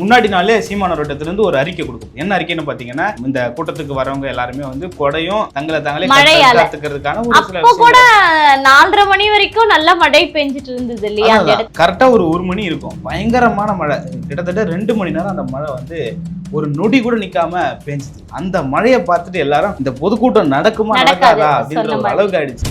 முன்னாடி நாளே சீமானவர்கிட்ட ஒரு அறிக்கை கொடுக்கும் என்ன அறிக்கைன்னு பாத்தீங்கன்னா இந்த கூட்டத்துக்கு வரவங்க எல்லாருமே வந்து கொடையும் தங்களை தாங்களே. காத்துக்கிறதுக்கான ஒரு சில கூட நாலரை மணி வரைக்கும் நல்ல மழை பெஞ்சிட்டு இருந்தது இல்லையா கரெக்டா ஒரு ஒரு மணி இருக்கும். பயங்கரமான மழை. கிட்டத்தட்ட ரெண்டு மணி நேரம் அந்த மழை வந்து ஒரு நொடி கூட நிக்காம பெஞ்சுது. அந்த மழையை பார்த்துட்டு எல்லாரும் இந்த பொதுக்கூட்டம் நடக்குமா நடக்காது, அப்படின்ற ஒரு. அளவுக்கு ஆயிடுச்சு.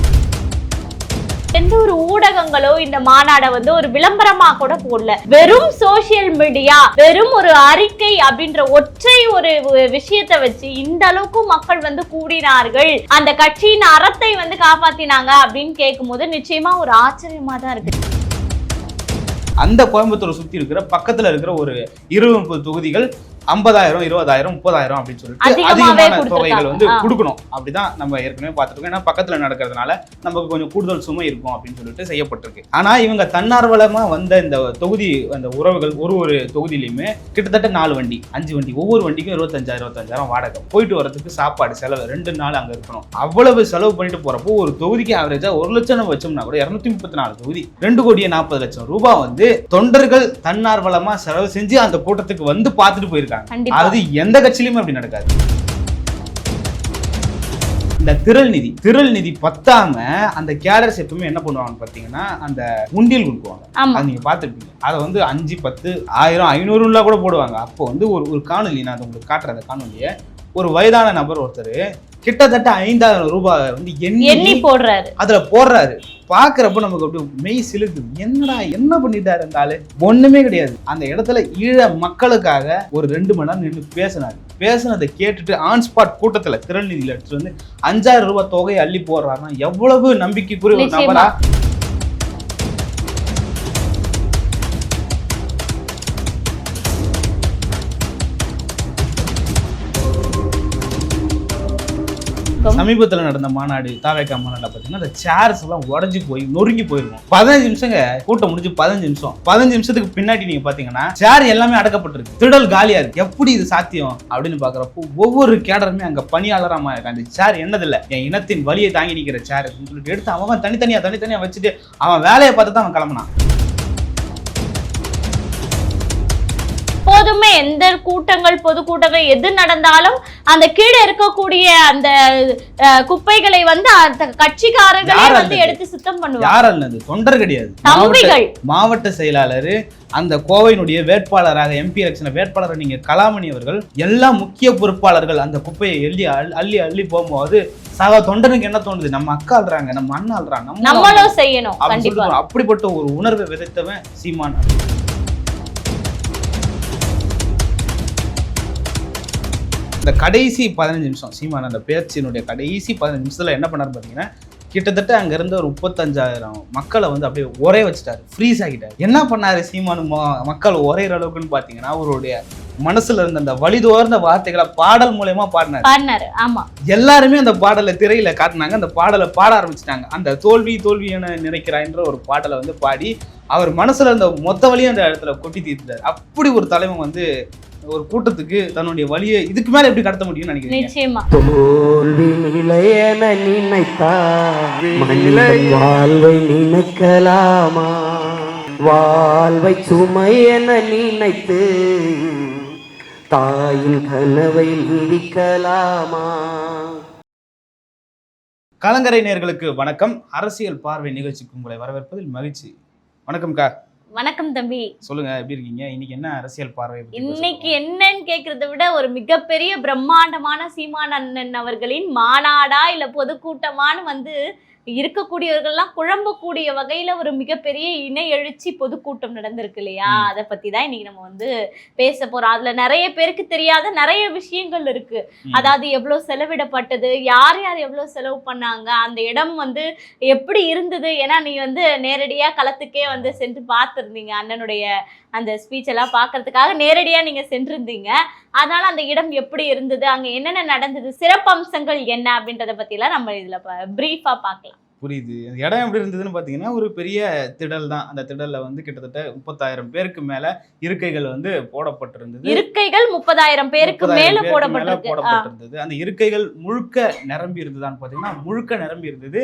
எந்த ஒரு ஊடகங்களோ இந்த மாநாட வந்து ஒரு விளம்பரமா கூட போடல. வெறும் சோசியல் மீடியா வெறும் ஒரு அறிக்கை அப்படின்ற ஒற்றை ஒரு விஷயத்தை வச்சு இந்த அளவுக்கு மக்கள் வந்து கூடினார்கள். அந்த கட்சியின் அறத்தை வந்து காப்பாத்தினாங்க அப்படின்னு கேட்கும்போது நிச்சயமா ஒரு ஆச்சரியமா தான் இருக்கு. அந்த கோயம்புத்தூரை சுத்தி இருக்கிற பக்கத்துல இருக்கிற ஒரு இருபது முப்பது தொகுதிகள் ஐம்பதாயிரம் இருபதாயிரம் முப்பதாயிரம் அப்படின்னு சொல்லிட்டு அதிகமான. தொகைகள் வந்து. கொடுக்கணும். அப்படிதான் நம்ம ஏற்கனவே பார்த்துருக்கோம். ஏன்னா பக்கத்துல நடக்கிறதுனால நமக்கு கொஞ்சம் கூடுதல் சுமை இருக்கும் அப்படின்னு சொல்லிட்டு செய்யப்பட்டிருக்கு. ஆனா இவங்க தன்னார்வலமா வந்த இந்த தொகுதி அந்த உறவுகள் ஒரு ஒரு தொகுதியிலுமே கிட்டத்தட்ட நாலு வண்டி அஞ்சு வண்டி ஒவ்வொரு வண்டிக்கும் இருபத்தஞ்சாயிரம் இருபத்தஞ்சாயிரம் வாடகை. போயிட்டு வரதுக்கு சாப்பாடு செலவு ரெண்டு நாள் அங்க இருக்கணும். அவ்வளவு செலவு பண்ணிட்டு போறப்போ ஒரு தொகுதிக்கு ஆவரேஜா ஒரு லட்சம் நம்ம வச்சோம்னா கூட இருநூத்தி முப்பத்தி நாலு தொகுதி ரெண்டு கோடியே நாற்பது லட்சம் ரூபாய் வந்து தொண்டர்கள் தன்னார்வலமா செலவு செஞ்சு அந்த கூட்டத்துக்கு வந்து பார்த்துட்டு போயிருக்காங்க. கண்டிப்பா. அது எந்த கட்சியிலுமே அப்படி நடக்காது. இந்த திரள் நிதி திரள் நிதி பத்தாம அந்த கேடர்ஸ் எப்பவுமே என்ன பண்ணுவாங்கன்னு பாத்தீங்கன்னா அந்த உண்டியல் கொடுக்குவாங்க. அது நீங்க பார்த்துருப்பீங்க. அதை வந்து அஞ்சு பத்து ஆயிரம் ஐநூறுலாம் கூட போடுவாங்க. அப்போ வந்து ஒரு ஒரு காணொலி நான் அதை உங்களுக்கு காட்டுறேன் அந்த காணொலியை. ஒரு வயதான நபர் ஒருத்தர் கிட்டத்தட்ட ஐந்தாயிரம் ரூபாய் வந்து எண்ணி போடுறாரு. அதுல போடுறாரு. பாக்குறப்ப நமக்கு அப்படியே மெய் சிலுக்குது என்னடா என்ன பண்ணிட்டாரு இந்த ஆளு ஒண்ணுமே கிடையாது. அந்த இடத்துல ஈழ மக்களுக்காக ஒரு ரெண்டு மணி நேரம் நின்று பேசினாரு. பேசுனதை கேட்டுட்டு ஆன் ஸ்பாட் கூட்டத்துல திரள் நிதியில எடுத்துட்டு வந்து அஞ்சாயிரம் ரூபாய் தொகையை அள்ளி போடுறாருன்னா எவ்வளவு நம்பிக்கைக்குரிய ஒரு நிச்சயமா. நபரா சமீபத்தில் நடந்த மாநாடு தாவேக்கா மாநாடு பார்த்தீங்கன்னா அந்த சேர்ஸ் எல்லாம் உடஞ்சி போய் நொறுங்கி போயிருக்கும் பதினஞ்சு நிமிஷங்க கூட்டம் முடிஞ்சு பதினஞ்சு நிமிஷம். பதினஞ்சு நிமிஷத்துக்கு பின்னாடி நீங்க பாத்தீங்கன்னா சேர் எல்லாமே அடக்கப்பட்டிருக்கு. திடல் காலியா இருக்கு. எப்படி இது சாத்தியம் அப்படின்னு பாக்குறப்போ ஒவ்வொரு கேடருமே அங்க பணியாளராம இருக்கு அந்த சேர் என்னதில்ல? என் இனத்தின் வலியை தாங்கி நிக்கிற சேர் சொல்லிட்டு எடுத்து அவன் தனித்தனியா தனித்தனியா வச்சுட்டு அவன் வேலையை பார்த்து தான் அவன் கிளம்புனான். எப்போதுமே எந்த கூட்டங்கள் பொதுக்கூட்டங்கள் எது நடந்தாலும் அந்த கீழே இருக்கக்கூடிய அந்த குப்பைகளை வந்து அந்த கட்சிக்காரர்களே வந்து? எடுத்து சுத்தம் பண்ணுவாங்க. யார் அல்லது? தொண்டர் கிடையாது. மாவட்ட தம்பிகள். மாவட்ட செயலாளர் அந்த கோவையினுடைய வேட்பாளராக எம்பி எலெக்ஷன் வேட்பாளர் நீங்க கலாமணி அவர்கள் எல்லா முக்கிய பொறுப்பாளர்கள் அந்த குப்பையை எள்ளி அள்ளி அள்ளி போகும்போது சக தொண்டனுக்கு என்ன தோணுது? நம்ம அக்கா அல்றாங்க நம்ம அண்ணா அல்றாங்க நம்ம நம்மளும் செய்யணும் அப்படிப்பட்ட ஒரு உணர்வை விதைத்தவன் சீமான் இந்த கடைசி பதினஞ்சு நிமிஷம் சீமான் அந்த பேச்சினுடைய கடைசி பதினஞ்சு நிமிஷத்துல என்ன பண்ணாரு பாத்தீங்கன்னா கிட்டத்தட்ட அங்க இருந்த ஒரு முப்பத்தஞ்சாயிரம் மக்களை வந்து அப்படியே ஒரே வச்சுட்டாரு ஃப்ரீஸ் ஆகிட்டாரு என்ன பண்ணாரு சீமானு மக்கள் ஒரேற அளவுக்குன்னு பாத்தீங்கன்னா அவருடைய மனசுல இருந்த அந்த வழிதோர்ந்த வார்த்தைகளை பாடல் மூலயமா பாடினாரு. பாடினாரு ஆமா. எல்லாருமே அந்த பாடலை திரையில காட்டினாங்க அந்த பாடலை பாட ஆரம்பிச்சிட்டாங்க. அந்த தோல்வி தோல்வி என நினைக்கிறாய்ன்ற ஒரு பாடலை வந்து பாடி அவர் மனசுல இருந்த மொத்த வழியும் அந்த இடத்துல கொட்டி தீர்த்தார் அப்படி ஒரு தலைவன் வந்து ஒரு கூட்டத்துக்கு தன்னுடைய வழியை இதுக்கு மேல எப்படி கடத்த முடியும்னு நினைக்கிறீங்க? நிச்சயமா. வாழ்வை நினைக்கலாமா? வாழ்வை சுமை என நினைத்து தாயின் கனவை விழிக்கலாமா கலங்கரை நேர்களுக்கு வணக்கம். அரசியல் பார்வை நிகழ்ச்சிக்கு உங்களை வரவேற்பதில் மகிழ்ச்சி. வணக்கம்க்கா. வணக்கம் தம்பி சொல்லுங்க எப்படி இருக்கீங்க இன்னைக்கு என்ன அரசியல் பார்வை இன்னைக்கு? என்னன்னு கேக்குறத விட ஒரு மிகப்பெரிய பிரம்மாண்டமான சீமான் அண்ணன் அவர்களின் மாநாடா இல்ல பொதுக்கூட்டமான்னு வந்து இருக்கக்கூடியவர்கள்லாம் குழம்பக்கூடிய வகையில ஒரு மிகப்பெரிய இணை எழுச்சி பொதுக்கூட்டம் நடந்திருக்கு இல்லையா. அதை பத்தி தான் இன்னைக்கு நம்ம வந்து பேச போறோம். அதுல நிறைய பேருக்கு தெரியாத நிறைய விஷயங்கள் இருக்கு. அதாவது எவ்வளவு செலவிடப்பட்டது யார் யார் எவ்வளவு செலவு பண்ணாங்க அந்த இடம் வந்து எப்படி இருந்தது? ஏன்னா நீ வந்து நேரடியா களத்துக்கே வந்து சென்று பார்த்துருந்தீங்க அண்ணனுடைய அந்த ஸ்பீச் எல்லாம் பார்க்கறதுக்காக நேரடியா நீங்க சென்றிருந்தீங்க. அதனால அந்த இடம் எப்படி இருந்தது? அங்க என்னென்ன நடந்தது? சிறப்பம்சங்கள் என்ன? அப்படின்றத பத்தி எல்லாம் நம்ம இதுல பிரீஃபா பார்க்கலாம். புரியுது. இடம் எப்படி இருந்ததுன்னு பார்த்தீங்கன்னா ஒரு பெரிய திடல் தான். அந்த திடல்ல வந்து கிட்டத்தட்ட முப்பத்தாயிரம் பேருக்கு மேல இருக்கைகள் வந்து போடப்பட்டிருந்தது. இருக்கைகள் முப்பதாயிரம் பேருக்கு 30,000 மேல போடப்பட்டிருந்தது. அந்த இருக்கைகள் முழுக்க நிரம்பி இருந்ததான்னு பார்த்தீங்கன்னா முழுக்க நிரம்பி இருந்தது.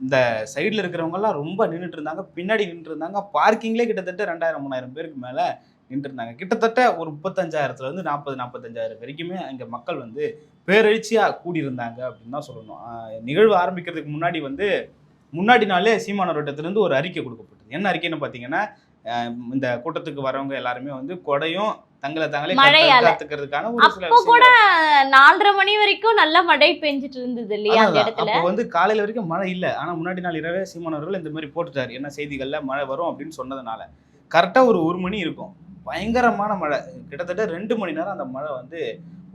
இந்த சைடுல இருக்கிறவங்க எல்லாம் ரொம்ப நின்றுட்டு இருந்தாங்க. பின்னாடி நின்றுட்டு இருந்தாங்க. பார்க்கிங்லேயே கிட்டத்தட்ட ரெண்டாயிரம் மூணாயிரம் பேருக்கு மேல நின்று இருந்தாங்க கிட்டத்தட்ட ஒரு முப்பத்தஞ்சாயிரத்துல இருந்து நாற்பது நாற்பத்தஞ்சாயிரம் வரைக்குமே அங்க மக்கள் வந்து பேரெழுச்சியா கூடியிருந்தாங்க அப்படின்னு தான் சொல்லணும். நிகழ்வு ஆரம்பிக்கிறதுக்கு முன்னாடி வந்து முன்னாடி நாளே சீமானவர்கிட்டத்திலிருந்து ஒரு அறிக்கை கொடுக்கப்பட்டது. என்ன அறிக்கைன்னு பார்த்தீங்கன்னா இந்த கூட்டத்துக்கு வரவங்க எல்லாருமே வந்து கொடையும் தங்களை தாங்களே. காத்துக்கிறதுக்கான ஒரு சில கூட. நாலரை மணி வரைக்கும் நல்ல மழை பெஞ்சிட்டு இருந்தது இல்லையா அந்த இடத்துல? வந்து காலையில வரைக்கும் மழை இல்ல. ஆனா முன்னாடி நாள் இரவே சீமானவர்கள் இந்த மாதிரி போட்டுட்டாரு. என்ன செய்திகள்ல மழை வரும் அப்படின்னு சொன்னதுனால. கரெக்டா ஒரு ஒரு மணி இருக்கும். பயங்கரமான மழை. கிட்டத்தட்ட ரெண்டு மணி நேரம் அந்த மழை வந்து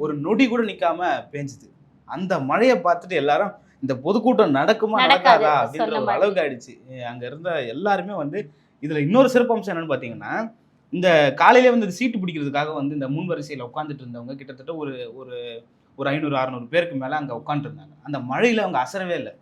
ஒரு நொடி கூட நிக்காம பேஞ்சுது. அந்த மழையை பார்த்துட்டு எல்லாரும் இந்த பொதுக்கூட்டம் நடக்குமா நடக்காது, அப்படின்ற ஒரு. அளவுக்கு ஆயிடுச்சு. அங்க இருந்த எல்லாருமே வந்து இதுல இன்னொரு சிறப்பம்சம் என்னன்னு பாத்தீங்கன்னா இந்த காலையில வந்து சீட்டு பிடிக்கிறதுக்காக வந்து இந்த முன் வரிசையில உட்காந்துட்டு இருந்தவங்க கிட்டத்தட்ட ஒரு ஒரு ஒரு ஐநூறு அறுநூறு பேருக்கு மேல அங்க உட்காந்துருந்தாங்க அந்த மழையில அவங்க அசரவே இல்லை.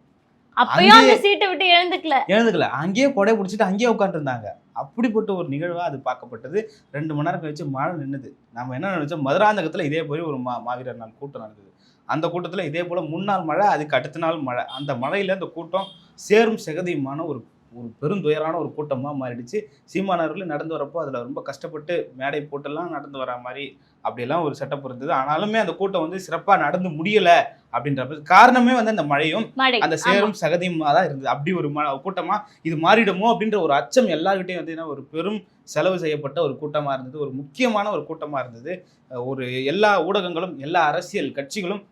அப்பயும் அந்த சீட்டை விட்டு எழுந்துக்கல. எழுந்துக்கல. அங்கேயே கொடை பிடிச்சிட்டு அங்கேயே உட்காந்துருந்தாங்க அப்படிப்பட்ட ஒரு நிகழ்வா அது பார்க்கப்பட்டது. ரெண்டு மணி நேரம் கழிச்சு மழை நின்னுது. நம்ம என்ன நினைச்சோம்? மதுராந்தகத்துல இதே போய் ஒரு மா மாவீரர் நாள் கூட்டம் நடந்தது. அந்த கூட்டத்துல இதே போல முன்னாள் மழை அதுக்கு அடுத்த நாள் மழை. அந்த மழையில அந்த கூட்டம் சேரும் செகதியுமான ஒரு ஒரு பெருந்துயரான ஒரு கூட்டமா மாறிடுச்சு. சீமானவர்கள் நடந்து வரப்போ அதுல ரொம்ப கஷ்டப்பட்டு மேடை போட்டெல்லாம் நடந்து வரா மாதிரி அப்படியெல்லாம் ஒரு செட்டப் இருந்தது. ஆனாலுமே அந்த கூட்டம் வந்து சிறப்பா நடந்து முடியல அப்படின்ற காரணமே வந்து அந்த மழையும் மழை. அந்த. சேரும் சகதியுமா தான் இருந்தது. அப்படி ஒரு கூட்டமா இது மாறிடுமோ அப்படின்ற ஒரு அச்சம் எல்லார்கிட்டையும் வந்து என்ன ஒரு பெரும் செலவு செய்யப்பட்ட ஒரு கூட்டமா இருந்தது. ஒரு முக்கியமான ஒரு கூட்டமா இருந்தது. ஒரு எல்லா ஊடகங்களும் எல்லா அரசியல் கட்சிகளும்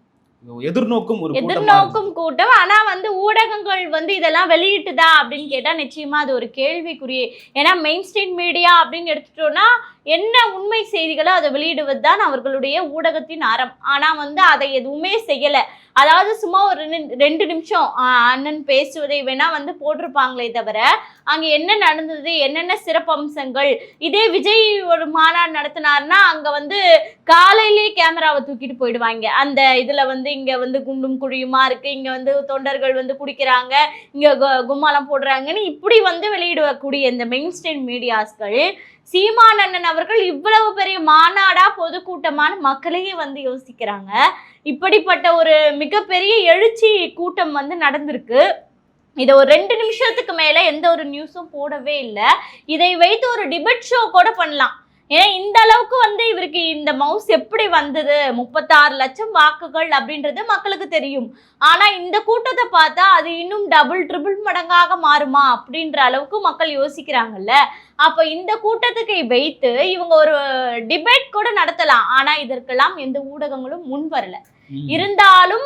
எதிர்நோக்கும் ஒரு. எதிர்நோக்கும் கூட்டம். ஆனா வந்து ஊடகங்கள் வந்து இதெல்லாம் வெளியிட்டுதா அப்படின்னு கேட்டா நிச்சயமா அது ஒரு கேள்விக்குறி. ஏன்னா மெயின் ஸ்ட்ரீம் மீடியா அப்படின்னு எடுத்துட்டோம்னா என்ன உண்மை செய்திகளோ அதை வெளியிடுவது தான் அவர்களுடைய ஊடகத்தின் அறம். ஆனால் வந்து அதை எதுவுமே செய்யலை. அதாவது சும்மா ஒரு ரெண்டு நிமிஷம் அண்ணன் பேசுவதை வேணா வந்து போட்டிருப்பாங்களே தவிர அங்கே என்ன நடந்தது என்னென்ன சிறப்பம்சங்கள் இதே விஜய் ஒரு மாநாடு நடத்தினார்னா அங்கே வந்து காலையிலேயே கேமராவை தூக்கிட்டு போயிடுவாங்க. அந்த இதில் வந்து இங்கே வந்து குண்டும் குழியுமா இருக்கு இங்கே வந்து தொண்டர்கள் வந்து குடிக்கிறாங்க இங்கே கும்மாலம் போடுறாங்கன்னு இப்படி வந்து வெளியிடக்கூடிய இந்த மெயின் ஸ்ட்ரீம் மீடியாஸ்கள் சீமானண்ணன் அவர்கள் இவ்வளவு பெரிய மாநாடா பொதுக்கூட்டமான மக்களையே வந்து யோசிக்கிறாங்க. இப்படிப்பட்ட ஒரு மிகப்பெரிய எழுச்சி கூட்டம் வந்து நடந்திருக்கு. இதை ஒரு ரெண்டு நிமிஷத்துக்கு மேல எந்த ஒரு நியூஸும் போடவே இல்லை. இதை வைத்து ஒரு டிபெட் ஷோ கூட பண்ணலாம். ஏன்னா இந்த அளவுக்கு வந்து இவருக்கு இந்த மவுஸ் எப்படி வந்தது? முப்பத்தாறு லட்சம் வாக்குகள் அப்படின்றது மக்களுக்கு தெரியும். ஆனா இந்த கூட்டத்தை பார்த்தா அது இன்னும் டபுள் ட்ரிபிள் மடங்காக மாறுமா அப்படின்ற அளவுக்கு மக்கள் யோசிக்கிறாங்கல்ல. அப்ப இந்த கூட்டத்துக்கு வைத்து இவங்க ஒரு டிபேட் கூட நடத்தலாம். ஆனா இதற்கெல்லாம் எந்த ஊடகங்களும் முன் வரல. இருந்தாலும்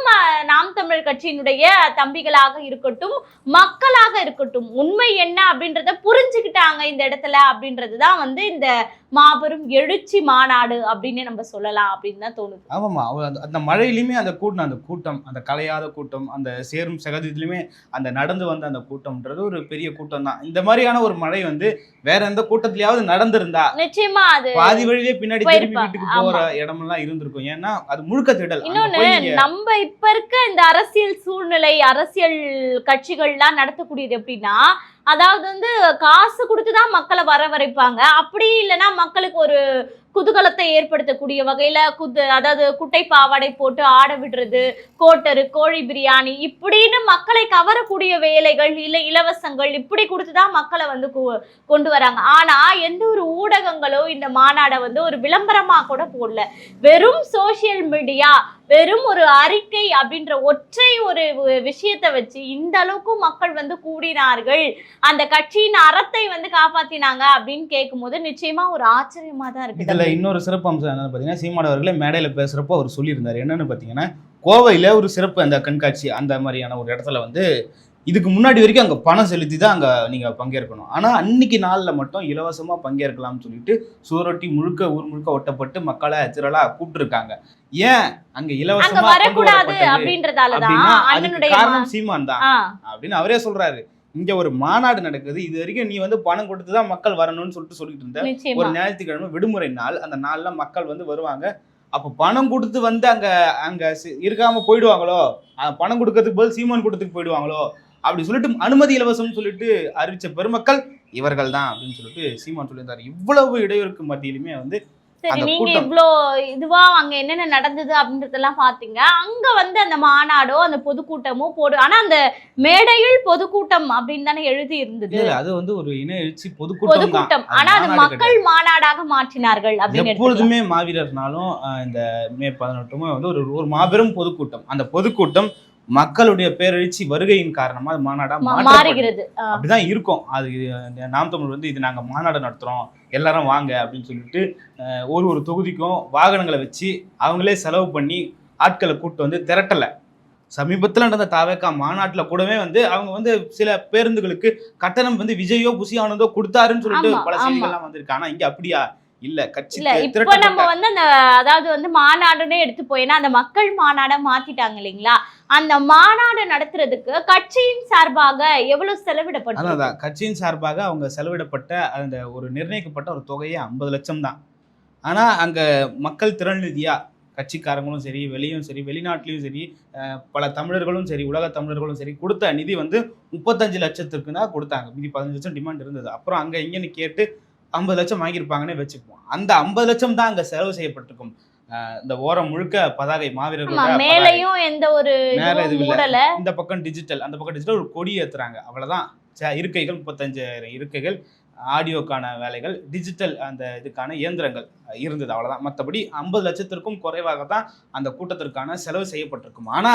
நாம் தமிழர் கட்சியினுடைய தம்பிகளாக இருக்கட்டும் மக்களாக இருக்கட்டும் உண்மை என்ன அப்படின்றத புரிஞ்சுக்கிட்டாங்க இந்த இடத்துல அப்படின்றது தான் வந்து இந்த மாபெரும் எழுச்சி மாநாடு அப்படின்னு நம்ம சொல்லலாம் அப்படின்னு தான் தோணுது. ஆமாம்மா. அந்த அந்த மழையிலுமே அந்த கூட்டம் அந்த கூட்டம் அந்த கலையாத கூட்டம் அந்த சேரும் சகதியிலுமே அந்த நடந்து வந்த அந்த கூட்டம்ன்றது ஒரு பெரிய கூட்டம் தான் இந்த மாதிரியான ஒரு மழை வந்து வேற எந்த கூட்டத்திலயாவது நடந்திருந்தா நிச்சயமா அது பாதி வழியிலே பின்னாடி திரும்பி. வீட்டுக்கு போற இடமெல்லாம் இருந்திருக்கும். ஏன்னா அது முழுக்க திடல். இன்னொன்னு நம்ம இப்ப இருக்க இந்த அரசியல் சூழ்நிலை அரசியல் கட்சிகள்லாம் நடத்தக்கூடியது எப்படின்னா அதாவது வந்து காசு கொடுத்து தான் மக்களை வரவழைப்பாங்க. அப்படி இல்லைன்னா மக்களுக்கு ஒரு குதூகலத்தை ஏற்படுத்தக்கூடிய வகையில குத்து அதாவது குட்டை பாவாடை போட்டு ஆட விடுறது கோட்டரு கோழி பிரியாணி இப்படின்னு மக்களை கவரக்கூடிய வேலைகள் இல்லை இலவசங்கள் இப்படி கொடுத்துதான் மக்களை வந்து கொண்டு வராங்க. ஆனா எந்த ஒரு ஊடகங்களோ இந்த மாநாடை வந்து ஒரு விளம்பரமா கூட போடல. வெறும் சோசியல் மீடியா வெறும் ஒரு அறிக்கை அப்படின்ற ஒற்றை ஒரு விஷயத்தை வச்சு இந்த அளவுக்கு மக்கள் வந்து கூடினார்கள் அந்த கட்சியின் அறத்தை வந்து காப்பாத்தினாங்க அப்படின்னு கேட்கும்போது நிச்சயமா ஒரு ஆச்சரியமா தான் இருக்கு இன்னொரு சிறப்பு அம்சம் என்னன்னு பார்த்தீங்கன்னா சீமான் அவர்களே மேடையில பேசுறப்போ அவர் சொல்லியிருந்தார். என்னன்னு பார்த்தீங்கன்னா கோவையில ஒரு சிறப்பு அந்த கண்காட்சி அந்த மாதிரியான ஒரு இடத்துல வந்து இதுக்கு முன்னாடி வரைக்கும் அங்க பணம் செலுத்தி தான் அங்க நீங்க பங்கேற்கணும். ஆனா அன்னைக்கு நாள்ல மட்டும் இலவசமா பங்கேற்கலாம்னு சொல்லிட்டு சுவரொட்டி முழுக்க ஊர் முழுக்க ஒட்டப்பட்டு மக்களை திரளா கூப்பிட்டுருக்காங்க. ஏன்? அங்க இலவசமா வரக்கூடாது அதுக்கு அண்ணனுடைய காரணம் சீமான் தான் அப்படின்னு அவரே சொல்றாரு. இங்க ஒரு மாநாடு நடக்குது. இது வரைக்கும் நீ வந்து பணம் கொடுத்து தான் மக்கள் வரணும்னு சொல்லிட்டு சொல்லிட்டு இருந்த. ஒரு ஞாயிற்றுக்கிழமை விடுமுறை நாள். அந்த நாள்ல மக்கள் வந்து வருவாங்க. அப்ப பணம் கொடுத்து வந்து அங்க அங்க சி- இருக்காம போயிடுவாங்களோ? பணம் கொடுக்கறதுக்கு பதில் சீமான் கொடுத்துக்கு போயிடுவாங்களோ? அப்படி சொல்லிட்டு அனுமதி இலவசம்னு சொல்லிட்டு அறிவிச்ச பெருமக்கள் இவர்கள் தான் அப்படின்னு சொல்லிட்டு சீமான் சொல்லியிருந்தாரு. இவ்வளவு இடையூறுக்கு மத்தியிலுமே வந்து சரி நீங்க. இவ்ளோ இதுவா அங்க என்னென்ன நடந்தது அப்படின்றதெல்லாம் பாத்தீங்க. அங்க வந்து அந்த மாநாடோ அந்த பொதுக்கூட்டமோ போடு ஆனா அந்த மேடையில் பொதுக்கூட்டம் அப்படின்னு தானே எழுதி இருந்தது. அது வந்து ஒரு இன எழுச்சி பொதுக்கூட்டம் ஆனா அது மக்கள் மாநாடாக மாற்றினார்கள் அப்படின்னு. எப்பொழுதுமே மாவீரர்னாலும் இந்த மே பதினெட்டுமே வந்து ஒரு ஒரு மாபெரும் பொதுக்கூட்டம். அந்த பொதுக்கூட்டம் மக்களுடைய பேரெழுச்சி வருகையின் காரணமா அது மாநாடா. மாறுகிறது. அப்படிதான் இருக்கும் அது நாம் தமிழ் வந்து இது நாங்க மாநாடு நடத்துறோம் எல்லாரும் வாங்க அப்படின்னு சொல்லிட்டு ஒரு ஒரு தொகுதிக்கும் வாகனங்களை வச்சு அவங்களே செலவு பண்ணி ஆட்களை கூட்டு வந்து திரட்டல சமீபத்தில் நடந்த தாவேக்கா மாநாட்டுல கூடவே வந்து அவங்க வந்து சில பேருந்துகளுக்கு கட்டணம் வந்து விஜயோ புசி ஆனந்தோ கொடுத்தாருன்னு சொல்லிட்டு பல. செய்திகள்லாம் வந்திருக்கு ஆனா இங்க அப்படியா இல்ல கட்சி இல்ல இப்ப நம்ம வந்து அந்த அதாவது வந்து மாநாடுன்னு எடுத்து போயினா அந்த மக்கள் மாநாட மாத்திட்டாங்க இல்லைங்களா? அந்த மாநாடு நடத்துறதுக்கு கட்சியின் சார்பாக எவ்வளவு செலவிடப்பட்டது அதான் கட்சியின் சார்பாக அவங்க செலவிடப்பட்ட அந்த ஒரு நிர்ணயிக்கப்பட்ட ஒரு தொகையே ஐம்பது லட்சம் தான். ஆனா அங்க மக்கள் திரள் நிதியா கட்சிக்காரங்களும் சரி வெளியும் சரி வெளிநாட்டிலையும் சரி பல தமிழர்களும் சரி உலக தமிழர்களும் சரி கொடுத்த நிதி வந்து முப்பத்தஞ்சு லட்சத்துக்கு தான் கொடுத்தாங்க. மீதி பதினஞ்சு லட்சம் டிமாண்ட் இருந்தது. அப்புறம் அங்க இங்கன்னு கேட்டு ஐம்பது லட்சம் வாங்கியிருப்பாங்கன்னே வச்சுக்குவோம். அந்த ஐம்பது லட்சம் தான் அங்க செலவு செய்யப்பட்டிருக்கும். இந்த ஓரம் முழுக்க பதாகை. மேலையும் எந்த ஒரு மேல இல்ல. இந்த பக்கம் டிஜிட்டல் அந்த பக்கம் டிஜிட்டல் ஒரு கொடி ஏத்துறாங்க. அவ்வளவுதான். இருக்கைகள் முப்பத்தஞ்சாயிரம் இருக்கைகள் ஆடியோக்கான வேலைகள் டிஜிட்டல் அந்த இதுக்கான இயந்திரங்கள் இருந்தது அவ்வளவுதான். மற்றபடி ஐம்பது லட்சத்திற்கும் குறைவாக தான் அந்த கூட்டத்திற்கான செலவு செய்யப்பட்டிருக்கும். ஆனா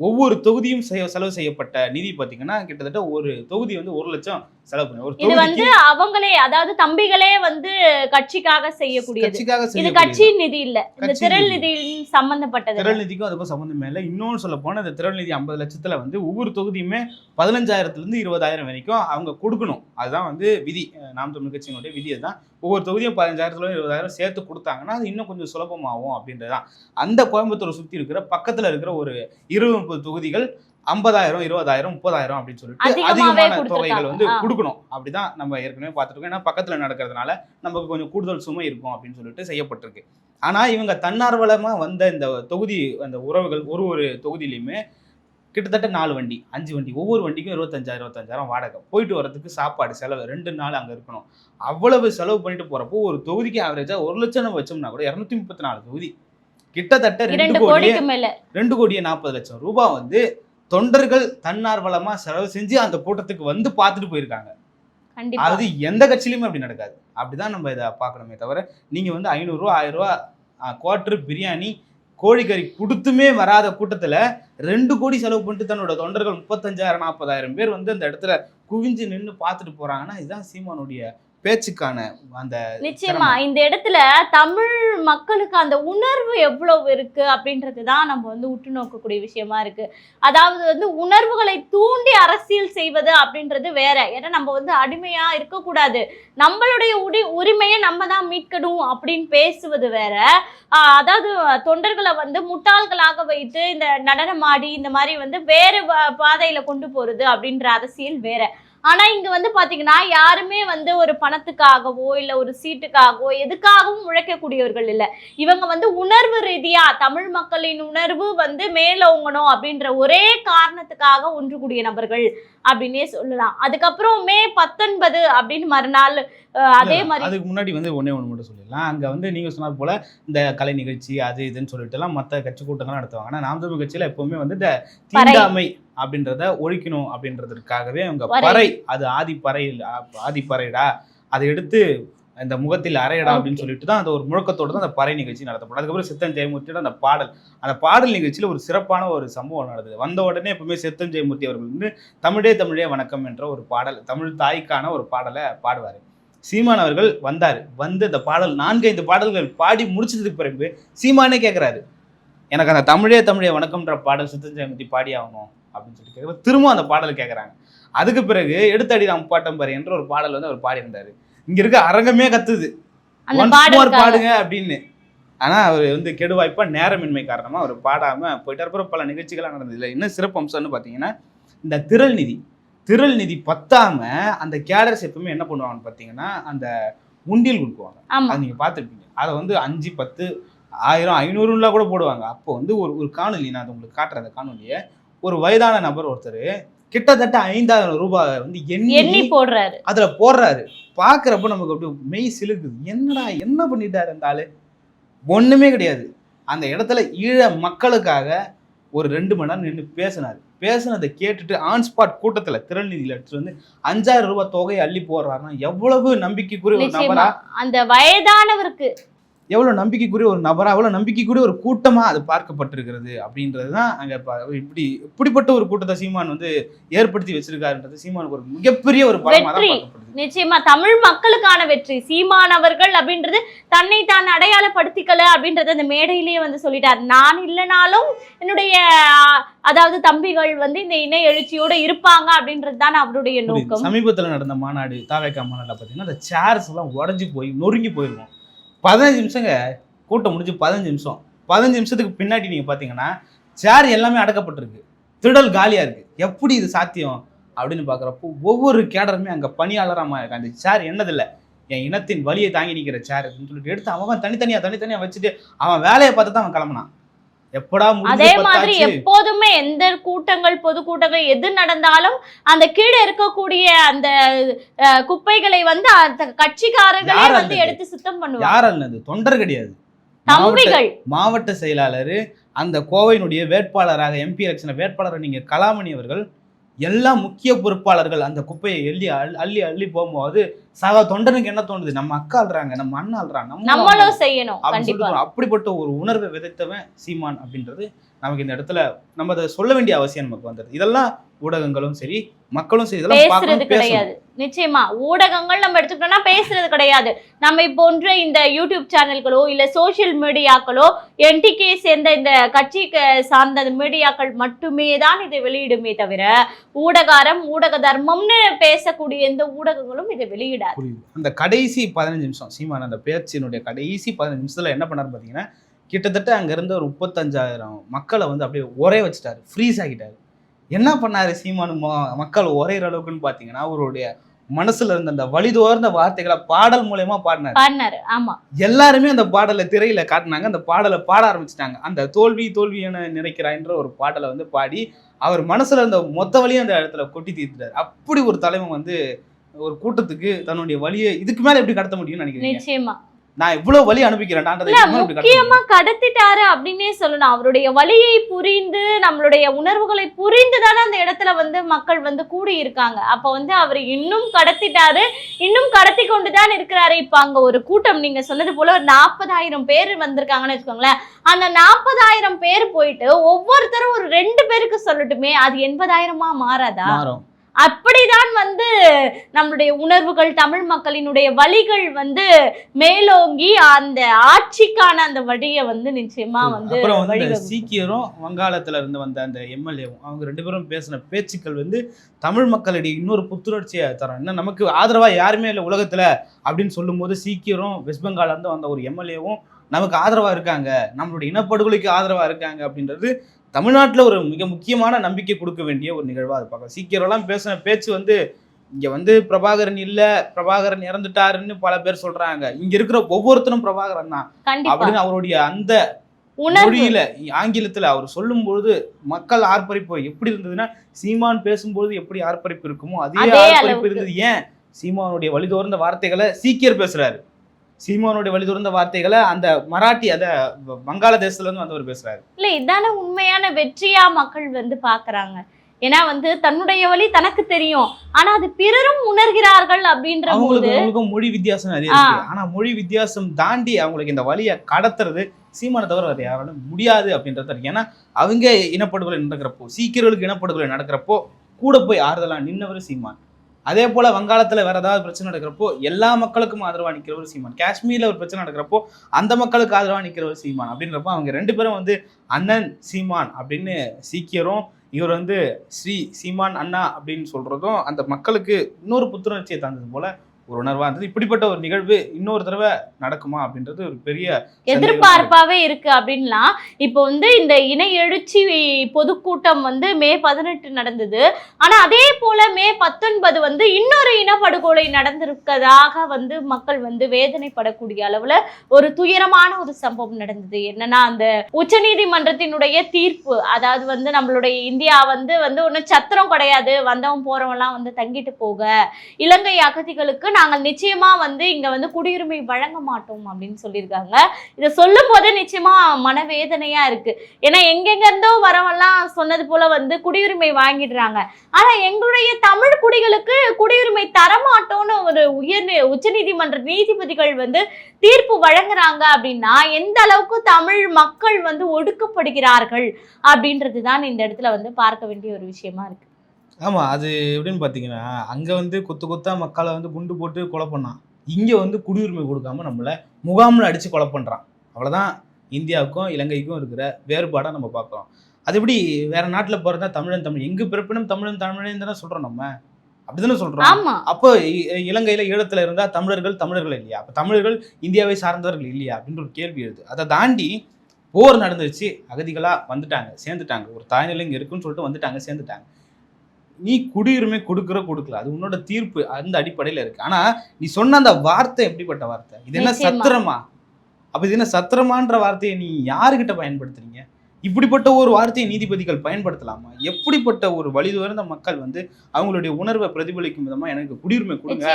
ஒவ்வொரு தொகுதியும் செலவு செய்யப்பட்ட நிதி பார்த்தீங்கன்னா கிட்டத்தட்ட ஒரு தொகுதி வந்து ஒரு லட்சம் செலவு பண்ணி ஒரு இது வந்து அவங்களே அதாவது தம்பிகளே வந்து கட்சிக்காக செய்யக்கூடியது. கட்சிக்காக இது செய்யக்கூடியது. கட்சி நிதி இல்ல. இந்த திரள் நிதி. சம்பந்தப்பட்டது திரள் நிதிக்கும் அதுக்கும் சம்மந்தமே இல்லை. இன்னொன்று சொல்ல போனால் இந்த திரள் நிதி ஐம்பது லட்சத்தில் வந்து ஒவ்வொரு தொகுதியுமே பதினஞ்சாயிரத்துலேருந்து இருபதாயிரம் வரைக்கும் அவங்க கொடுக்கணும். அதுதான் வந்து விதி. நாம் தமிழ் கட்சியினுடைய விதி அதுதான். ஒவ்வொரு தொகுதியும் பதினஞ்சாயிரத்துல இருபதாயிரம் சேர்த்து கொடுத்தாங்கன்னா அது இன்னும் கொஞ்சம் சுலபமாகும் அப்படின்றதுதான். அந்த கோயம்புத்தூரை சுற்றி இருக்கிற பக்கத்தில் இருக்கிற ஒரு இருபது முப்பது தொகுதிகள் ஐம்பதாயிரம் இருபதாயிரம் முப்பதாயிரம் அப்படின்னு சொல்லிட்டு அதிகமான. தொகைகள் வந்து. கொடுக்கணும். அப்படிதான் நம்ம ஏற்கனவே பார்த்துருக்கோம். ஏன்னா பக்கத்தில் நடக்கிறதுனால நமக்கு கொஞ்சம் கூடுதல் சுமை இருக்கும் அப்படின்னு சொல்லிட்டு செய்யப்பட்டிருக்கு. ஆனா இவங்க தன்னார்வலமா வந்த இந்த தொகுதி அந்த உறவுகள் ஒரு ஒரு தொகுதியிலையுமே கிட்டத்தட்ட நாலு வண்டி அஞ்சு வண்டி ஒவ்வொரு வண்டிக்கும் இருபத்தஞ்சாயிரம் இருபத்தஞ்சாயிரம் வாடகை. போயிட்டு வரதுக்கு சாப்பாடு செலவு ரெண்டு நாள் அங்க இருக்கணும். அவ்வளவு செலவு பண்ணிட்டு போறப்போ ஒரு தொகுதிக்கு ஆவரேஜா ஒரு லட்சம் வச்சோம்னா கூட இரநூத்தி முப்பத்தி நாலு தொகுதி. கிட்டத்தட்ட ரெண்டு கோடியே ரெண்டு கோடியே நாற்பது லட்சம் ரூபாய் வந்து தொண்டர்கள் தன்னார்வலமா செலவு செஞ்சு அந்த கூட்டத்துக்கு வந்து பார்த்துட்டு போயிருக்காங்க. அது எந்த கட்சியிலுமே அப்படி நடக்காது. அப்படிதான் நம்ம இதை பார்க்கணுமே தவிர நீங்க வந்து ஐநூறுரூவா ஆயிரம் ரூபா குவார்டர் பிரியாணி கோழிக்கறி கொடுத்துமே வராத கூட்டத்துல ரெண்டு கோடி செலவு பண்ணிட்டு தன்னோட தொண்டர்கள் முப்பத்தஞ்சாயிரம் நாற்பதாயிரம் பேர் வந்து அந்த இடத்துல குவிஞ்சு நின்று பார்த்துட்டு போறாங்கன்னா இதுதான் சீமானுடைய பேச்சுக்கான அந்த நிச்சயமா. இந்த இடத்துல தமிழ் மக்களுக்கு அந்த உணர்வு எவ்வளவு இருக்கு அப்படின்றது தான் நம்ம வந்து உற்று நோக்கக்கூடிய விஷயமா இருக்கு. அதாவது வந்து உணர்வுகளை தூண்டி அரசியல் செய்வது அப்படின்றது வேற. ஏன்னா நம்ம வந்து அடிமையா இருக்கக்கூடாது. நம்மளுடைய உரி உரிமையை நம்ம தான் மீட்கணும் அப்படின்னு பேசுவது வேற. அதாவது தொண்டர்களை வந்து முட்டாள்களாக வைத்து இந்த நடனமாடி இந்த மாதிரி வந்து வேறு பாதையில கொண்டு போறது அப்படின்ற அரசியல் வேற. ஆனா இங்க வந்து பாத்தீங்கன்னா யாருமே வந்து ஒரு பணத்துக்காகவோ இல்ல ஒரு சீட்டுக்காகவோ எதுக்காகவும் உழைக்கக்கூடியவர்கள் இல்ல. இவங்க வந்து உணர்வு ரீதியா தமிழ் மக்களின் உணர்வு வந்து மேலோங்கணும் அப்படின்ற ஒரே காரணத்துக்காக ஒன்று கூடிய நபர்கள் அப்படின்னே சொல்லலாம். அதுக்கப்புறம் மே பத்தொன்பது அப்படின்னு மறுநாள் அதே மாதிரி அதுக்கு முன்னாடி வந்து ஒண்ணே ஒன்று மட்டும் சொல்லிடலாம். அங்க வந்து நீங்க சொன்னது போல இந்த கலை நிகழ்ச்சி அது இதுன்னு சொல்லிட்டு எல்லாம் மற்ற கட்சி கூட்டங்கள் நடத்துவாங்க. ஆனா நாம் தமிழ் கட்சியில எப்பவுமே வந்து இந்த. தீண்டாமை அப்படின்றத ஒழிக்கணும் அப்படின்றதுக்காகவே அவங்க பறை. அது ஆதி பறை ஆதி பறைடா. அதை எடுத்து இந்த முகத்தில் அறையடா அப்படின்னு சொல்லிட்டு தான் அந்த ஒரு முழக்கத்தோட தான் அந்த பறை நிகழ்ச்சி நடத்தப்படும். அதுக்கப்புறம் சித்தன் ஜெயமூர்த்தியோட அந்த பாடல். அந்த பாடல் நிகழ்ச்சியில ஒரு சிறப்பான ஒரு சம்பவம் நடந்தது. வந்த உடனே எப்பவுமே சித்தன் ஜெயமூர்த்தி அவர்கள் வந்து தமிழே தமிழே வணக்கம் என்ற ஒரு பாடல் தமிழ் தாய்க்கான ஒரு பாடலை பாடுவார். சீமான் அவர்கள் வந்தார். வந்து அந்த பாடல் நான்கு ஐந்து பாடல்கள் பாடி முடிச்சதுக்கு பிறகு சீமானே கேட்குறாரு எனக்கு அந்த தமிழே தமிழே வணக்கம்ன்ற பாடல் சித்தன் ஜெயமூர்த்தி பாடி ஆகணும் அப்படின்னு சொல்லி கேட்குற திரும்ப அந்த பாடல் கேட்குறாங்க அதுக்கு பிறகு எடுத்தடி நாம் பாட்டம் பாரு என்ற ஒரு பாடல் வந்து அவர் பாடியிருந்தாரு. இங்க இருக்க அரங்கமே கத்துது. பாடுங்க அப்படின்னு. ஆனா அவர் வந்து கெடுவாய்ப்பா நேரமின்மை காரணமா அவர் பாடாம போயிட்டார். அப்புறம் பல நிகழ்ச்சிகள்லாம் நடந்தது. இல்லை இன்னும் சிறப்பு அம்சம்னு பார்த்தீங்கன்னா இந்த திரள் நிதி. திரள் நிதி பத்தாம அந்த கேடர்ஸ் எப்பவுமே என்ன பண்ணுவாங்கன்னு பார்த்தீங்கன்னா அந்த உண்டியல் கொடுக்குவாங்க அது நீங்க பார்த்துருப்பீங்க அதை வந்து அஞ்சு பத்து ஆயிரம் ஐநூறுலாம் கூட போடுவாங்க. அப்போ வந்து ஒரு ஒரு காணொலி நான் அது உங்களுக்கு காட்டுறேன் அந்த காணொலியை ஒரு வயதான நபர் ஒருத்தர் கிட்டத்தட்ட ஐந்தாயிரம் ரூபாய் வந்து எண்ணி போடுறாரு. அதுல போடுறாரு. பாக்குறப்ப நமக்கு அப்படியே மெய் சிலுக்குது என்னடா என்ன பண்ணிட்டாரு அந்த ஆளு? ஒண்ணுமே கிடையாது. அந்த இடத்துல ஈழ மக்களுக்காக ஒரு ரெண்டு மணி நேரம் நின்று பேசினார். பேசுனதை கேட்டுட்டு ஆன் ஸ்பாட் கூட்டத்துல திறநிதியில எடுத்துட்டு வந்து அஞ்சாயிரம் ரூபாய் தொகையை அள்ளி போடுறாருன்னா எவ்வளவு நம்பிக்கைக்குரிய ஒரு நபரா? அந்த வயதானவருக்கு எவ்வளவு நம்பிக்கைக்குரிய ஒரு நபரா எவ்வளவு நம்பிக்கைக்குரிய ஒரு கூட்டமா அது பார்க்கப்பட்டிருக்கிறது அப்படின்றது தான் அங்க இப்படி இப்படிப்பட்ட ஒரு கூட்டத்தை சீமான் வந்து ஏற்படுத்தி வச்சிருக்காருன்றது சீமானுக்கு ஒரு மிகப்பெரிய ஒரு வெற்றி. நிச்சயமா தமிழ் மக்களுக்கான வெற்றி. சீமானவர்கள் அப்படின்றது தன்னை தான் அடையாளப்படுத்திக்கல அப்படின்றத அந்த மேடையிலேயே வந்து சொல்லிட்டார். நான் இல்லைனாலும் என்னுடைய அதாவது தம்பிகள் வந்து இந்த இணை எழுச்சியோட இருப்பாங்க அப்படின்றது தான் அவருடைய. நோக்கம். சமீபத்துல நடந்த மாநாடு தாவேக்கா மாநாடுல பாத்தீங்கன்னா அந்த சேர்ஸ் எல்லாம் உடஞ்சி போய் நொறுங்கி போயிருக்கும் பதினஞ்சு நிமிஷங்க கூட்டம் முடிஞ்சு பதினஞ்சு நிமிஷம். பதினஞ்சு நிமிஷத்துக்கு பின்னாடி நீங்கள் பார்த்தீங்கன்னா சேர் எல்லாமே அடக்கப்பட்டிருக்கு. திடல் காலியாக இருக்குது எப்படி இது சாத்தியம்? அப்படின்னு பார்க்குறப்போ ஒவ்வொரு கேடருமே அங்கே பணியாளராக இருக்கு. அந்த சேர் என்னதில்லை? என் இனத்தின் வலியை தாங்கி நிற்கிற சேர் அப்படின்னு சொல்லிட்டு எடுத்து அவன் தனித்தனியாக தனித்தனியாக வச்சுட்டு அவன் வேலையை பார்த்து தான் அவன் கிளம்புனான். எப்படா அதே மாதிரி எப்போதுமே எந்த கூட்டங்கள் பொதுக்கூட்டங்கள் எது நடந்தாலும் அந்த கீழே இருக்கக்கூடிய அந்த குப்பைகளை வந்து அந்த கட்சிக்காரர்களே வந்து? எடுத்து சுத்தம் பண்ணுவாங்க. யார் அல்லது? தொண்டர் கிடையாது. மாவட்ட தம்பிகள். மாவட்ட செயலாளர் அந்த கோவையினுடைய வேட்பாளராக எம்பி எலெக்ஷன் வேட்பாளர் நீங்க கலாமணி அவர்கள் எல்லா முக்கிய பொறுப்பாளர்கள் அந்த குப்பையை எள்ளி அள்ளி அள்ளி போகும்போது சக தொண்டனுக்கு என்ன தோணுது? நம்ம அக்கா அல்றாங்க நம்ம அண்ணா அல்றாங்க நம்ம நம்மளும் செய்யணும் அப்படிப்பட்ட ஒரு உணர்வை விதைத்தவன் சீமான் அப்படின்றது நமக்கு இந்த இடத்துல நம்ம அதை சொல்ல வேண்டிய அவசியம் நமக்கு வந்தது. இதெல்லாம் ஊடகங்களும் சரி மக்களும் சரி இதெல்லாம் பேசுறது கிடையாது. நிச்சயமா ஊடகங்கள் நம்ம எடுத்துக்கிட்டோம்னா பேசுறது கிடையாது. நம்ம போன்ற இந்த யூடியூப் சேனல்களோ இல்ல சோஷியல் மீடியாக்களோ என்டிகே சேர்ந்த இந்த கட்சி சார்ந்த மீடியாக்கள் மட்டுமே தான் இதை வெளியிடுமே தவிர ஊடகாரம் ஊடக தர்மம்னு பேசக்கூடிய எந்த ஊடகங்களும் இதை வெளியிடாது. அந்த கடைசி பதினஞ்சு நிமிஷம் சீமான் அந்த பேச்சினுடைய கடைசி பதினஞ்சு நிமிஷத்துல என்ன பண்ணாரு பார்த்தீங்கன்னா கிட்டத்தட்ட அங்க இருந்த ஒரு முப்பத்தஞ்சாயிரம் மக்களை வந்து அப்படியே ஒரே வச்சுட்டாரு. ஃப்ரீஸ் ஆகிட்டாரு என்ன பண்ணாரு சீமான் மக்கள் ஒரேற அளவுக்குன்னு பார்த்தீங்கன்னா அவருடைய மனசுல இருந்த அந்த வழிதோர்ந்த வார்த்தைகளை பாடல் மூலயமா பாடினாரு. பண்ணாரு ஆமா. எல்லாருமே அந்த பாடலை திரையில காட்டினாங்க அந்த பாடலை பாட ஆரம்பிச்சிட்டாங்க. அந்த தோல்வி தோல்வி என நினைக்கிறாய்ன்ற ஒரு பாடலை வந்து பாடி அவர் மனசுல இருந்த மொத்த வழியும் அந்த இடத்துல கொட்டி தீர்த்துட்டாரு. அப்படி ஒரு தலைவன் வந்து ஒரு கூட்டத்துக்கு தன்னுடைய வழியை இதுக்கு மேல எப்படி கடத்த முடியும்னு நினைக்கிறீங்க? நிச்சயமா. நான் இவ்வளவு எப்படி கடத்த முக்கியமா கடத்திட்டாரு அப்படின்னே சொல்லணும். அவருடைய வழியை புரிந்து நம்மளுடைய உணர்வுகளை புரிந்து தானே அந்த இடத்துல வந்து மக்கள் வந்து கூடி இருக்காங்க அப்ப வந்து அவர் இன்னும் கடத்திட்டாரு. இன்னும் கடத்தி கொண்டு தான் இருக்கிறாரு. இப்ப அங்க ஒரு கூட்டம் நீங்க சொன்னது போல ஒரு நாற்பதாயிரம் பேர் வந்திருக்காங்கன்னு வச்சுக்கோங்களேன். அந்த நாற்பதாயிரம் பேர் போயிட்டு ஒவ்வொருத்தரும் ஒரு ரெண்டு பேருக்கு சொல்லட்டுமே அது எண்பதாயிரமா மாறாதா? அப்படிதான் வந்து நம்மளுடைய உணர்வுகள் தமிழ் மக்களினுடைய வழிகள் வந்து மேலோங்கி அந்த ஆட்சிக்கான அந்த வழியை வந்து நிச்சயமா வந்து. சீக்கியரும் வங்காளத்துல இருந்து வந்த அந்த எம்எல்ஏவும் அவங்க ரெண்டு பேரும் பேசின பேச்சுக்கள் வந்து தமிழ் மக்களிடையே இன்னொரு புத்துணர்ச்சியை தரும் என்ன நமக்கு ஆதரவா யாருமே இல்லை உலகத்துல அப்படின்னு சொல்லும்போது சீக்கியரும் வெஸ்ட் பெங்கால்ல இருந்து வந்த ஒரு எம்எல்ஏவும் நமக்கு ஆதரவா இருக்காங்க நம்மளுடைய இனப்படுகொலைக்கு ஆதரவா இருக்காங்க அப்படின்றது தமிழ்நாட்டுல ஒரு மிக முக்கியமான நம்பிக்கை கொடுக்க வேண்டிய ஒரு நிகழ்வா அது பார்க்கலாம். சீக்கியரெல்லாம் பேசின பேச்சு வந்து இங்க வந்து பிரபாகரன் இல்ல பிரபாகரன் இறந்துட்டாருன்னு பல பேர் சொல்றாங்க. இங்க இருக்கிற ஒவ்வொருத்தரும் பிரபாகரன் தான். அப்படின்னு அவருடைய அந்த மொழியில ஆங்கிலத்துல அவர் சொல்லும்பொழுது மக்கள் ஆர்ப்பரிப்பு எப்படி இருந்ததுன்னா சீமான் பேசும்போது எப்படி ஆர்ப்பரிப்பு இருக்குமோ அதே ஆர்ப்பரிப்பு. இருந்தது. ஏன்? சீமானுடைய வழிதோர்ந்த வார்த்தைகளை சீக்கியர் பேசுறாரு. சீமானுடைய வழிதோர்ந்த வார்த்தைகளை அந்த மராட்டி அத வ- வங்காளதேசத்துல இருந்து வந்தவர் பேசுறாரு. இல்ல இதான உண்மையான வெற்றியா மக்கள் வந்து பாக்குறாங்க. ஏன்னா வந்து தன்னுடைய வழி தனக்கு தெரியும். ஆனா அது பிறரும் உணர்கிறார்கள் அப்படின்ற அவங்களுக்கு மொழி வித்தியாசம் நிறைய இருக்கு. ஆனா மொழி வித்தியாசம் தாண்டி அவங்களுக்கு இந்த வழியை கடத்துறது சீமானை தவிர வேற யாராலும் முடியாது அப்படின்றது இருக்கு. ஏன்னா அவங்க இனப்படுகொலை நடக்கிறப்போ சீக்கியர்களுக்கு இனப்படுகொலை நடக்கிறப்போ கூட போய் ஆறுதலா நின்னவர் சீமான். அதே போல வங்காளத்துல வேற ஏதாவது பிரச்சனை நடக்கிறப்போ எல்லா மக்களுக்கும் ஆதரவா நிக்கிறவர் சீமான். காஷ்மீர்ல ஒரு பிரச்சனை நடக்கிறப்போ அந்த மக்களுக்கு ஆதரவா நிக்கிறவர் சீமான் அப்படின்றப்போ அவங்க ரெண்டு பேரும் வந்து அண்ணன் சீமான் அப்படின்னு சீக்கியரும் இவர் வந்து ஸ்ரீ சீமான் அண்ணா அப்படின்னு சொல்றதும் அந்த மக்களுக்கு இன்னொரு புத்துணர்ச்சியை தந்தது போல ஒரு உணர்வா இருந்தது. இப்படிப்பட்ட ஒரு நிகழ்வு இன்னொரு தடவை நடக்குமா அப்படின்றது ஒரு பெரிய எதிர்பார்ப்பாவே இருக்கு அப்படின்லாம். இப்போ வந்து இந்த இணை எழுச்சி பொதுக்கூட்டம் வந்து மே பதினெட்டு நடந்தது. ஆனா அதே போல மே பத்தொன்பது வந்து இன்னொரு இனப்படுகொலை நடந்திருக்கதாக வந்து மக்கள் வந்து வேதனைப்படக்கூடிய அளவுல ஒரு துயரமான ஒரு சம்பவம் நடந்தது. என்னன்னா அந்த உச்சநீதிமன்றத்தினுடைய தீர்ப்பு. அதாவது வந்து நம்மளுடைய இந்தியா வந்து வந்து ஒன்றும் சத்திரம் கிடையாது. வந்தவன் போறவன்லாம் வந்து தங்கிட்டு போக. இலங்கை அகதிகளுக்கு நாங்கள் நிச்சயமா வந்து இங்க வந்து குடியுரிமை வழங்க மாட்டோம் அப்படின்னு சொல்லியிருக்காங்க. இதை சொல்லும் போது நிச்சயமா மனவேதனையா இருக்கு. ஏன்னா எங்கெங்க இருந்தோ வரவெல்லாம் சொன்னது போல வந்து குடியுரிமை வாங்கிடுறாங்க. ஆனா எங்களுடைய தமிழ் குடிகளுக்கு குடியுரிமை தரமாட்டோம்னு ஒரு உயர் உச்சநீதிமன்ற நீதிபதிகள் வந்து தீர்ப்பு வழங்குறாங்க அப்படின்னா எந்த அளவுக்கு தமிழ் மக்கள் வந்து ஒடுக்கப்படுகிறார்கள் அப்படின்றது தான் இந்த இடத்துல வந்து பார்க்க வேண்டிய ஒரு விஷயமா இருக்கு. ஆமா அது எப்படின்னு பாத்தீங்கன்னா அங்க வந்து கொத்து கொத்தா மக்களை வந்து குண்டு போட்டு கொலை பண்ணான். இங்க வந்து குடியுரிமை கொடுக்காம நம்மள முகாமில் அடிச்சு கொலை பண்றான். அவ்வளவுதான் இந்தியாவுக்கும் இலங்கைக்கும் இருக்கிற வேறுபாடை நம்ம பார்க்குறோம் அது எப்படி வேற நாட்டுல பிறந்தா தமிழன் தமிழ் எங்கு பிறப்பினும் தமிழன் தமிழன் தானே சொல்றோம் நம்ம? அப்படிதானே சொல்றோம்? அப்போ இலங்கையில ஈழத்துல இருந்தா தமிழர்கள் தமிழர்கள் இல்லையா? அப்ப தமிழர்கள் இந்தியாவை சார்ந்தவர்கள் இல்லையா? அப்படின்ற ஒரு கேள்வி எழுது. அதை தாண்டி போர் நடந்துருச்சு அகதிகளா வந்துட்டாங்க சேர்ந்துட்டாங்க. ஒரு தாய்நிலை இங்க இருக்குன்னு சொல்லிட்டு வந்துட்டாங்க சேர்ந்துட்டாங்க. நீ குடியுரிமை கொடுக்குற கொடுக்கல. அது உன்னோட தீர்ப்பு அந்த அடிப்படையில இருக்கு. ஆனா நீ சொன்ன அந்த வார்த்தை எப்படிப்பட்ட வார்த்தை? இது என்ன. சத்திரமா? அப்ப இது என்ன சத்திரமான்ற வார்த்தையை நீ யாருகிட்ட பயன்படுத்துறீங்க? இப்படிப்பட்ட ஒரு வார்த்தையை நீதிபதிகள் பயன்படுத்தலாமா? எப்படிப்பட்ட ஒரு வழிதுவர்ந்த மக்கள் வந்து அவங்களுடைய உணர்வை பிரதிபலிக்கும் விதமா எனக்கு குடியுரிமை கொடுங்க.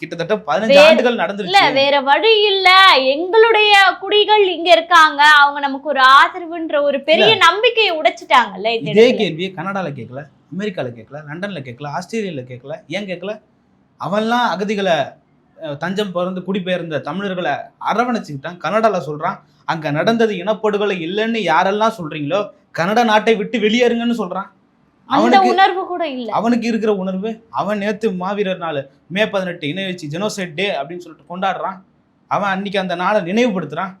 கிட்டத்தட்ட பதினஞ்சு ஆண்டுகள் இல்ல நடந்துருச்சு வேற வழி இல்ல. எங்களுடைய குடிகள் இங்க இருக்காங்க. அவங்க நமக்கு ஒரு ஆதரவுன்ற ஒரு பெரிய நம்பிக்கையை உடைச்சிட்டாங்கல்ல இதே. கேள்வியை கனடால கேட்கல அமெரிக்கால கேட்கல லண்டன்ல கேட்கல ஆஸ்திரேலியால கேட்கல ஏன் கேட்கல அவன்லாம் அகதிகளை தஞ்சம் பிறந்து குடிபெயர்ந்த தமிழர்களை அரவணைச்சுக்கிட்டான். கனடால சொல்றான் அங்க நடந்தது இனப்படுகொலை இல்லைன்னு யாரெல்லாம் சொல்றீங்களோ கனடா நாட்டை விட்டு வெளியேறுங்கன்னு அந்த அவனுக்கு உணர்வு கூட இல்ல. அவனுக்கு இருக்கிற உணர்வு அவன் நேத்து மாவீரர் நாள் மே பதினெட்டு இணையவச்சு ஜெனோசைட் டே அப்படின்னு சொல்லிட்டு கொண்டாடுறான். அவன் அன்னைக்கு அந்த நாளை நினைவுபடுத்துறான்.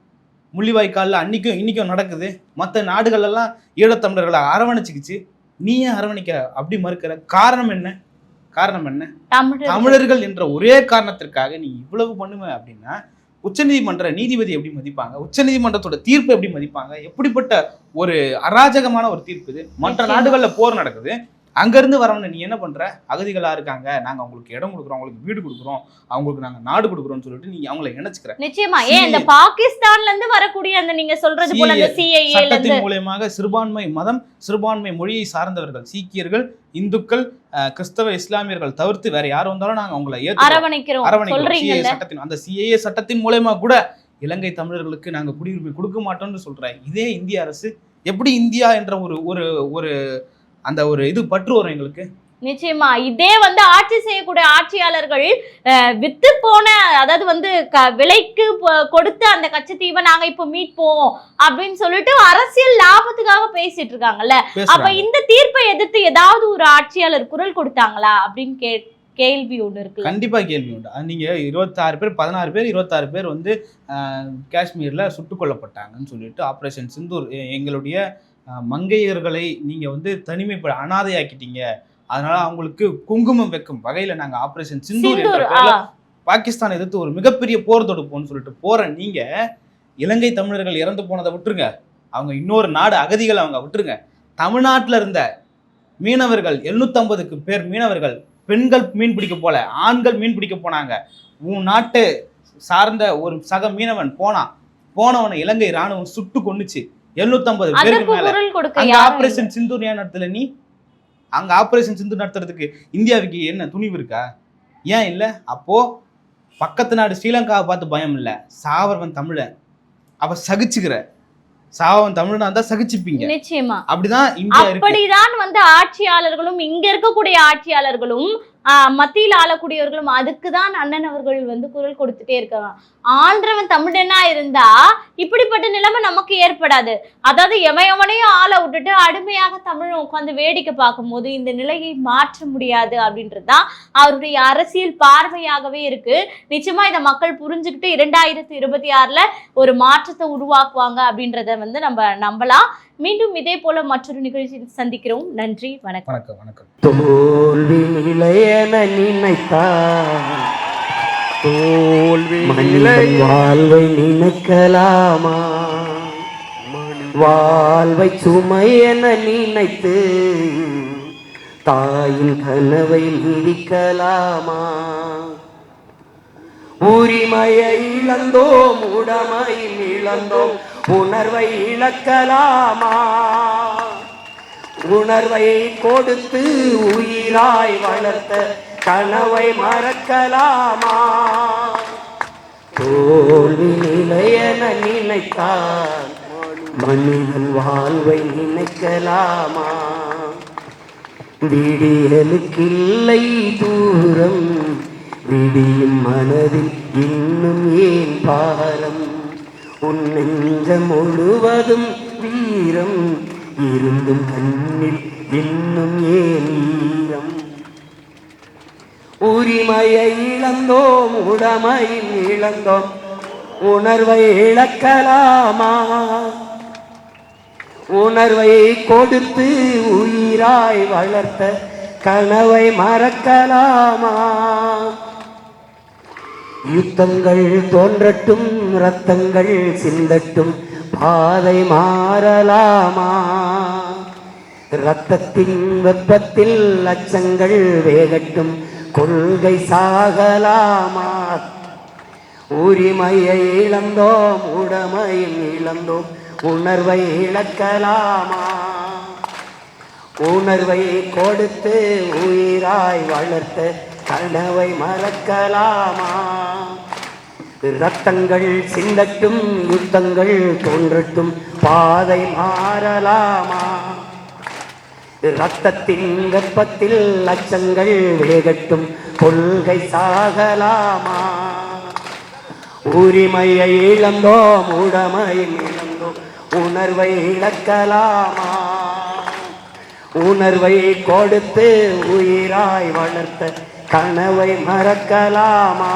முள்ளிவாய்க்காலில் அன்னைக்கும் இன்னைக்கும் நடக்குது. மற்ற நாடுகள் எல்லாம் ஈழத்தமிழர்களை அரவணைச்சிக்கிச்சு. நீ ஏன் அரவணைக்க அப்படி மறுக்கிற. காரணம் என்ன? காரணம் என்ன? தமிழர் தமிழர்கள் என்ற ஒரே காரணத்திற்காக நீ இவ்வளவு பண்ணுவ அப்படின்னா உச்சநீதிமன்ற நீதிபதி எப்படி மதிப்பாங்க? உச்சநீதிமன்றத்தோட தீர்ப்பு எப்படி மதிப்பாங்க? எப்படிப்பட்ட ஒரு அராஜகமான ஒரு தீர்ப்பு இது? மற்ற. நாடுகள்ல போர் நடக்குது. அங்கிருந்து வரவன நீ என்ன பண்ற? அகதிகளா இருக்காங்க. நாங்க அவங்களுக்கு இடம் கொடுக்குறோம். அவங்களுக்கு வீடு கொடுக்குறோம். அவங்களுக்கு நாங்க நாடு கொடுக்குறோம்னு சொல்லிட்டு நீ அவங்கள இணைச்சுக்கிற. நிச்சயமா. ஏன் இந்த பாகிஸ்தான்ல இருந்து வரக்கூடிய அந்த நீங்க சொல்றது போல அந்த இருந்து சட்டத்தின் மூலியமாக சிறுபான்மை மதம் சிறுபான்மை மொழியை சார்ந்தவர்கள் சீக்கியர்கள் இந்துக்கள் கிறிஸ்தவ இஸ்லாமியர்கள் தவிர்த்து வேற யார் வந்தாலும் நாங்க அவங்களை அரவணைக்கிறோம். அரவணைக்கிறோம். சட்டத்தின் அந்த சிஏஏ சட்டத்தின் மூலயமா கூட இலங்கை தமிழர்களுக்கு நாங்க குடியுரிமை கொடுக்க மாட்டோம்னு சொல்ற இதே இந்திய அரசு எப்படி இந்தியா என்ற ஒரு ஒரு ஒரு அந்த ஒரு இது பற்று வரும் எங்களுக்கு. நிச்சயமா. இதே வந்து ஆட்சி செய்யக்கூடிய ஆட்சியாளர்கள் வித்து போன அதாவது வந்து க- விலைக்கு கொடுத்த அந்த கச்சத்தீவை நாங்க இப்ப மீட்போம் அப்படின்னு சொல்லிட்டு அரசியல் லாபத்துக்காக பேசிட்டு இருக்காங்கல்ல. அப்ப இந்த தீர்ப்பை எதிர்த்து ஏதாவது ஒரு ஆட்சியாளர் குரல் கொடுத்தாங்களா அப்படின்னு கே கேள்வி ஒண்ணு இருக்குல்ல கண்டிப்பா கேள்வி உண்டு. நீங்க இருபத்தாறு பேர் பதினாறு பேர் இருபத்தாறு பேர் வந்து காஷ்மீர்ல சுட்டுக் கொல்லப்பட்டாங்கன்னு சொல்லிட்டு ஆபரேஷன் சிந்தூர் எங்களுடைய மங்கையர்களை நீங்க வந்து தனிமைப்பட அனாதையாக்கிட்டீங்க. அதனால அவங்களுக்கு குங்குமம் வைக்கும் வகையில நாங்க ஆபரேஷன் சிந்தூர் பாகிஸ்தான் எதிர்த்து ஒரு மிகப்பெரிய போர் தொடுப்போம்னு சொல்லிட்டு போற நீங்க இலங்கை தமிழர்கள் இறந்து போனதை விட்டுருங்க. அவங்க இன்னொரு நாடு அகதிகளை அவங்க விட்டுருங்க. தமிழ்நாட்டுல இருந்த மீனவர்கள் 750 பேர் மீனவர்கள் பெண்கள் மீன் பிடிக்க போல ஆண்கள் மீன் பிடிக்க போனாங்க. உன் நாட்டு சார்ந்த ஒரு சக மீனவன் போனான். போனவனை இலங்கை ராணுவம் சுட்டு கொன்னுச்சு. 750 பேருக்கு மேல. ஆபரேஷன் நடத்தல நீ? அங்க ஆபரேஷன் சிந்தூர் நடத்துறதுக்கு இந்தியாவுக்கு என்ன துணிவு இருக்கா? ஏன் இல்ல? அப்போ பக்கத்து நாடு ஸ்ரீலங்காவை பார்த்து பயம் இல்ல. சாவரவன் தமிழன் அப்ப சகிச்சுக்கிற. சாவன் தமிழனா இருந்தா சகிச்சுப்பீங்க. நிச்சயமா. அப்படிதான் இந்தியா அப்படிதான் வந்து ஆட்சியாளர்களும் இங்க இருக்கக்கூடிய ஆட்சியாளர்களும் மத்தியில் ஆளக்கூடியவர்களும் அதுக்கு தான் அண்ணன் அவர்கள் வந்து குரல் கொடுத்துட்டே இருக்காங்க. ஆண்டவன் தமிழனா இருந்தா இப்படிப்பட்ட நிலைமை நமக்கு ஏற்படாது. அதாவது எவன் எவனையும் ஆளை விட்டுட்டு அடிமையாக தமிழை உட்காந்து வேடிக்கை பார்க்கும்போது இந்த நிலையை மாற்ற முடியாது அப்படின்றது தான் அவருடைய அரசியல் பார்வையாகவே இருக்கு. நிச்சயமா இதை மக்கள் புரிஞ்சுக்கிட்டு இரண்டாயிரத்தி இருபத்தி ஆறுல ஒரு மாற்றத்தை உருவாக்குவாங்க அப்படின்றத வந்து நம்ம நம்பலாம். மீண்டும் இதே போல மற்றொரு நிகழ்ச்சியில் சந்திக்கிறோம். நன்றி வணக்கம். வணக்கம் வணக்கம். தோல்வி நிலையென தோல்வி வாழ்வை நினைக்கலாமா? வாழ்வை சுமை என நினைத்து தாயின் கனவை விழிக்கலாமா உரிமையை இழந்தோம் உடமை இழந்தோம் உணர்வை இழக்கலாமா? உணர்வை கொடுத்து உயிராய் வளர்த்த கனவை மறக்கலாமா? தோல்வி நிலையென நினைத்தான் மனிதன் வாழ்வை நினைக்கலாமா? விடியலுக்கில்லை தூரம் விடியும் மனதில் இன்னும் ஏன் பாரம்? உன் முழுவதும் வீரம் இருந்தும் கண்ணில் இன்னும் ஏன் உரிமையை இழந்தோம் உடமையில் இழந்தோம் உணர்வை இழக்கலாமா? உணர்வை கொடுத்து உயிராய் வளர்த்த கனவை மறக்கலாமா? யுத்தங்கள் தோன்றட்டும் ரத்தங்கள் சிந்தட்டும் பாதை மாறலாமா? ரத்தத்தின் வெப்பத்தில் அச்சங்கள் வேகட்டும் கொள்கை சாகலாமா? உரிமையை இழந்தோம் உடமையும் இழந்தோம் உணர்வை இழக்கலாமா? உணர்வை கொடுத்து உயிராய் வளர்த்த கனவை மறக்கலாமா? ரத்தங்கள் சிந்தட்டும் யுத்தங்கள் தோன்றட்டும் பாதை மாறலாமா? ரத்தத்தின் வெப்பத்தில் அச்சங்கள் வேகட்டும் கொள்கை சாகலாமா? உரிமையை இழந்தோம் உடமையை இழந்தோம் உணர்வை இழக்கலாமா? உணர்வை கொடுத்து உயிராய் வளர்த்த கனவை மறக்கலாமா?